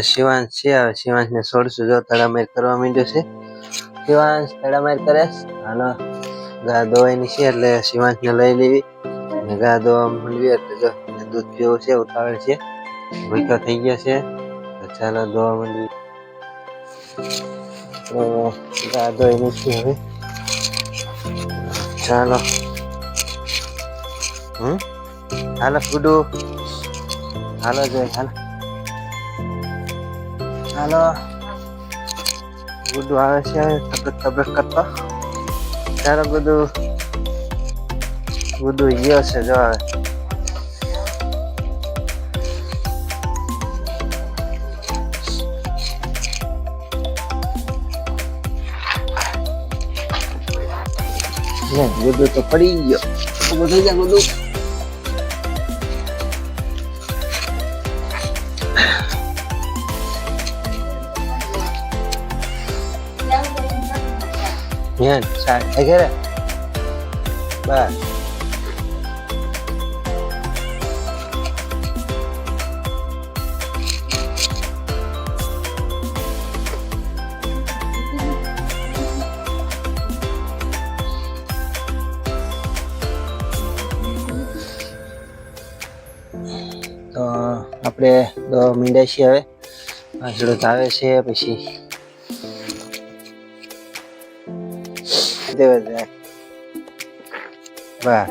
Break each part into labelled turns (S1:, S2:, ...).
S1: શિવાંશ છે, હવે શિવાંશને છોડશું જો તડામેર કરવા માંડ્યો છે. શિવાંશ તડામેર કરે? હાલો, ગા દોવાની છે એટલે શિવાંશને લઈ લેવી. અને ગા દોવા માંડવી એટલે જો દૂધ પીવું છે, ઉતાવળ છે. ભૂખ્યો થઈ ગયા છે. ચાલો દોવા માંડવી. ગા દોઈ છે હવે. ચાલો. હમ? હાલો ગુડુ હાલો, જય. હાલો. હાલો ગુડુ આવે છે તબક તબક કરતો ચાલો ગુડુ ગુડુ ગયો છે જો લે, ગુડુ તો પડી ગયો બધું થઈ જા ગુડુ Yan, sa agara. Ba. તો આપણે દો મીંડા છીએ હવે આંસડો આવે છે પછી દેવા જાય બા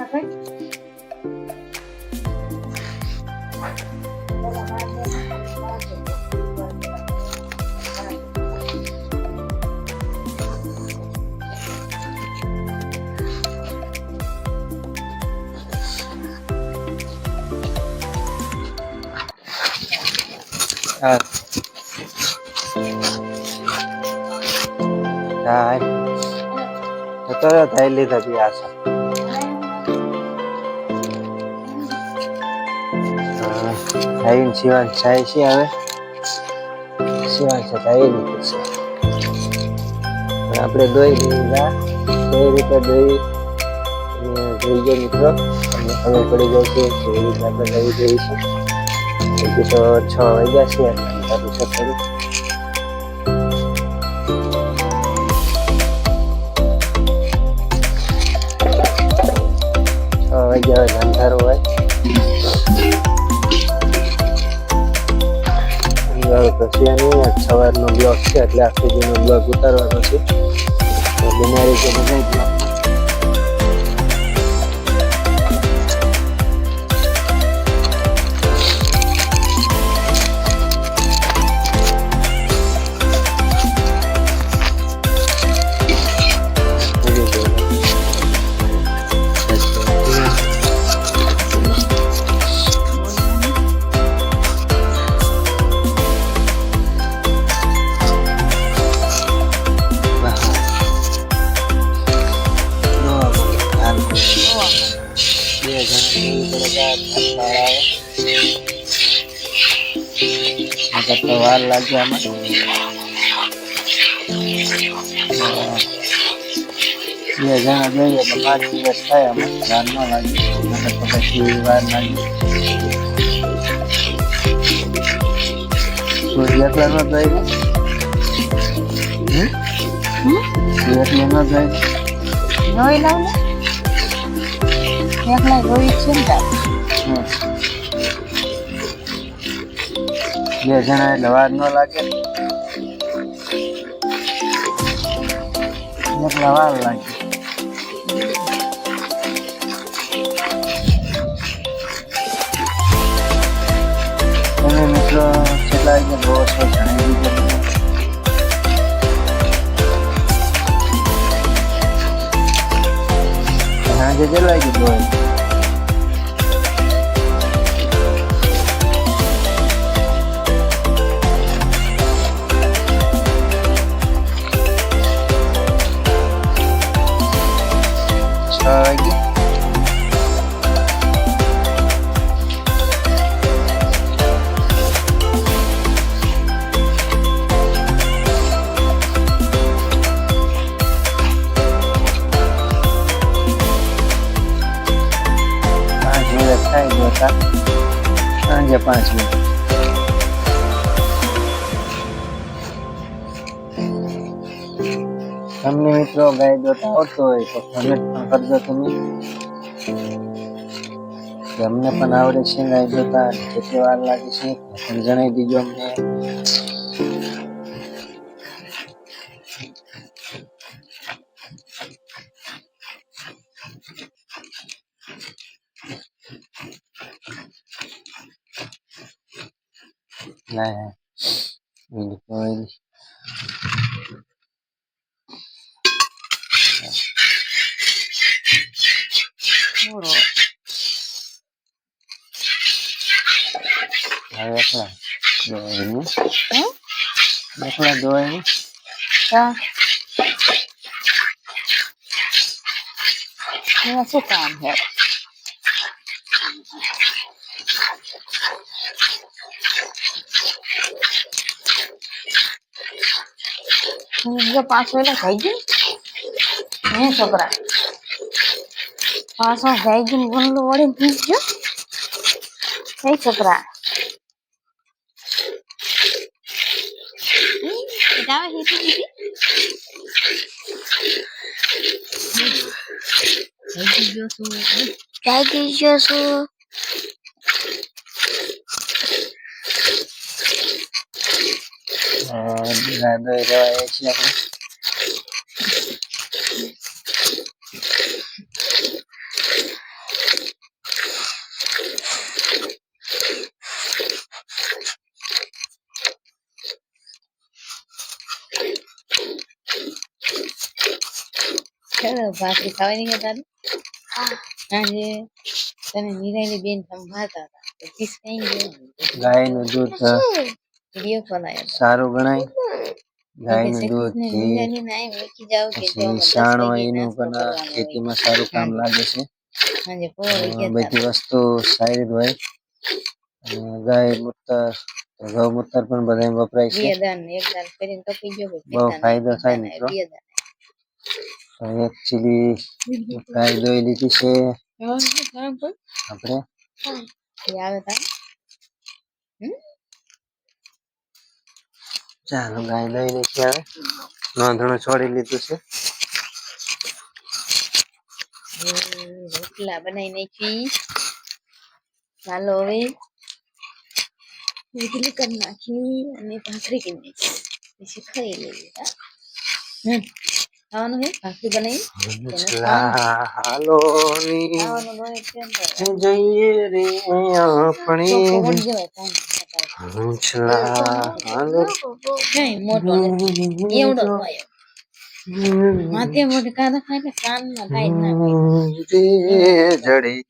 S1: હા હા તો થઈ લીધા બી આ છે. થઈને શિવાન થાય છે હવે. શિવાન છે થઈ છે. આપણે દોઈ લીધા કઈ રીતે દોઈ જોઈ ગયા મિત્રો. અને ખબર પડી જાય છે કેવી રીતે આપણે દોઈ જોઈએ છે હજી તો છ વાગ્યા છે તારું છે થોડું છ વાગ્યા હોય, અંધારું હોય. તો સવારનો બ્લોક છે, એટલે આખો દીનો બ્લોક ઉતારવાનો છે. બિનારી છે બધા બ્લોક વાર લાગે આમાં. બે જણા જોઈએ તો પાંચ દિવસ થાય આમાં. વાર ન લાગે. તો પછી વાર લાગે. સૂર્ય એકલા ન જાય ને. એકલી ન જાય.
S2: જોઈ લઉં ને. એકલા જોઈ છે ને
S1: બે જણા વાર ન લાગે. વાર લાગે. તમે મિત્રો કેટલા વાગે બહુ છો જણાવી દીધું. સાંજે કેટલા વાગે બહુ કલાક થઈ સાંજે પાંચ મિનિટ તમને મિત્રો ગાય જોતા આવડતો હોય તો કોમેન્ટ પણ કરજો તમે. અમને પણ આવડે છે ગાય જોતા કેટલી વાર લાગે છે, પણ જણાવી દીજો અમને. લાય બીજું કોઈ
S2: થોડો
S1: હવે એકલા દોવાની
S2: હે
S1: એકલા દોવાની
S2: કા એમાં શું કામ છે જો પાછો એટલે થઈ ગયું? હે છોકરા? પાછો થઈ ગયું ગંદુ વળી ગયો? હે છોકરા? છું થઈ ગયો છું
S1: ગાય દોઈ રહેવાય છીએ આપણે
S2: ચાલો ભાખરી ખાવાની છે તારી આજે તને નિરાયની બેન સંભાળતા હતા તો પીસ કઈ ગયો
S1: ગાયનું દૂધ અ,
S2: વીડિયો
S1: સારું ગણાય. ગાયનું દૂધ ઘી હોય એનું પણ ખેતીમાં સારું કામ લાગે છે. બધી વસ્તુ સારી જ હોય ગાય ગાય ગૌ મૂતર પણ બધા વપરાય છે. બહુ ફાયદો થાય મિત્રો. એકચુલી ગાય દોઈ લીધી છે. આપણે
S2: આવે તા તાર
S1: ચાલો ગાય લઈને લીધી નોંધણું છોડી લીધું છે.
S2: રોટલા બનાવી નાખી. ચાલો હવે રોટલી કરી નાખી અને ભાખરી કરી નાખી. પછી ખાઈ લઈએ હમ ખાવાનું હે? ભાખરી બનાવી?
S1: હાલો ની જઈએ રે આપણે. જડી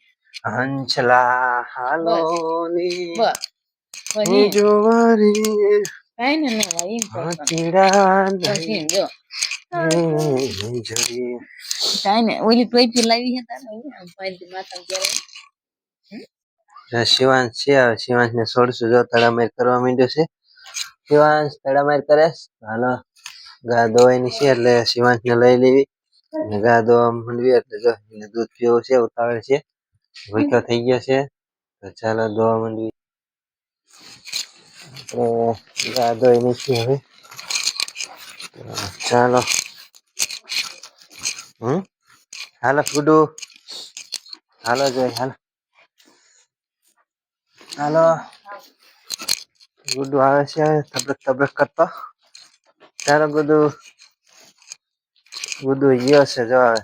S1: હંસલા હાલો ની જોવારી
S2: ઓલી ટોપી લાવી છે તારે.
S1: શિવાંશ છે હવે શિવાંશ ને છોડશું જો તડામાર કરવા માંડ્યો છે. શિવાંશ તડામાર કરે? હાલો, ગા દોવાની છે એટલે શિવાંશ ને લઈ લેવી. અને ગા દોવા માંડવી, એટલે જો એને દૂધ પીવું છે, ઉતાવળ છે. ભૂખ્યો થઈ ગયો છે, તો ચાલો દોવા માંડવી. ગા દોઈ છે હવે. ચાલો. હમ? હાલો, ગુડુ. હાલો, જય. હાલો. હાલો. ગુડુ આવે છે તબરક તબરક કરતો. ચાલો ગુડુ ગુડુ ગયો છે જો હવે